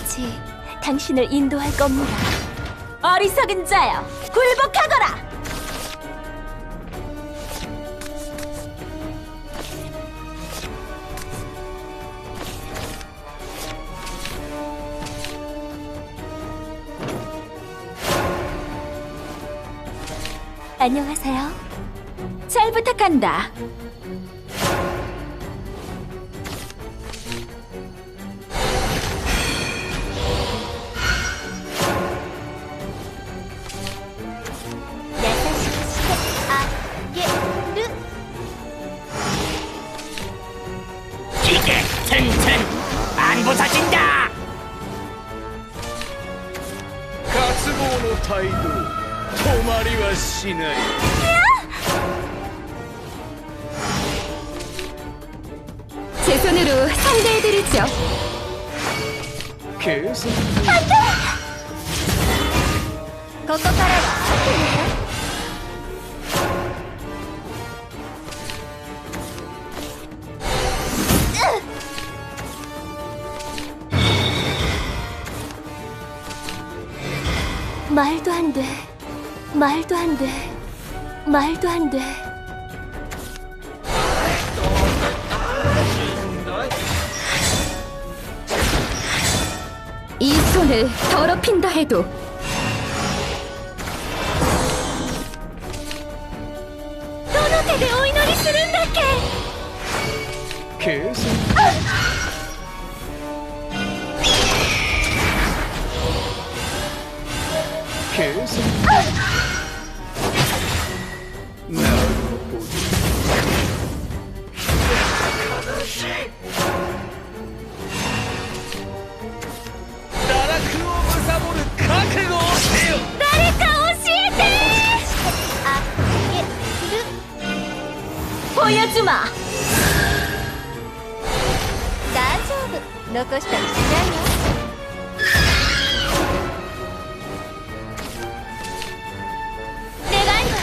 반드시 당신을 인도할 겁니다. 어리석은 자여, 굴복하거라! 안녕하세요. 잘 부탁한다. の態度止まりはしない 제 손으로 상대해드리죠. 警察ここからは 말도 안 돼. 말도 안 돼. 말도 안 돼. 이 손을 더럽힌다 해도 どのなるほどをる覚悟を誰か教えてあっる。おやつま。大丈夫。残したりしないよ。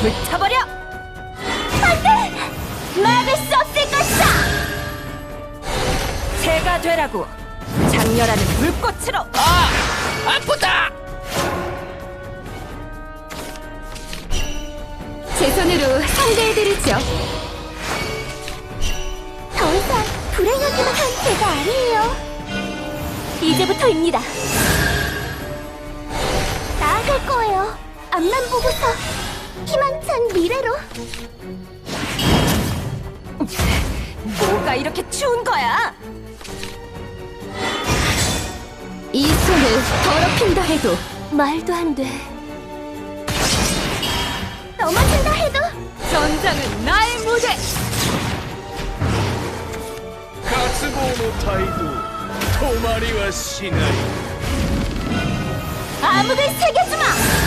불타버려. 안 돼. 막을 수 없을 것이다. 새가 되라고 장렬하는 불꽃으로. 아 아프다 제 손으로 상대해드리죠. 더 이상 불행하기만 한 제가 아니에요. 이제부터입니다. 나아갈 거예요. 앞만 보고서 희망찬 미래로. 뭐가 이렇게 추운 거야? 이 손을 더럽힌다 해도 말도 안 돼. 넘어진다 해도 전장은 나의 무대. 渇望の態度止まりはしない 암흑을 새겨주마.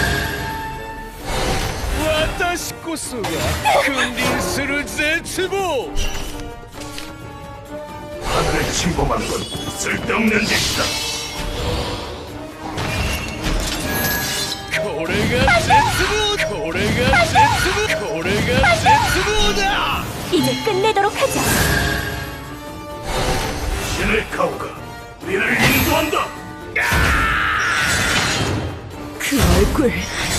私こそが君臨する絶望 하늘을 침범한 건 쓸데없는 짓이다. これが絶望これが絶望これが絶望だ 이제 끝내도록 하자. 신의 가오가 우리를 인도한다. 그 얼굴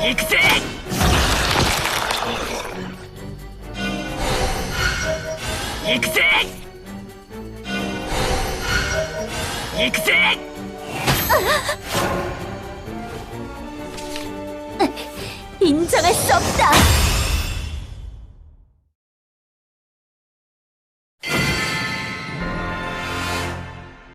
行くぜ。いくぜ。行くぜ。いいんじゃ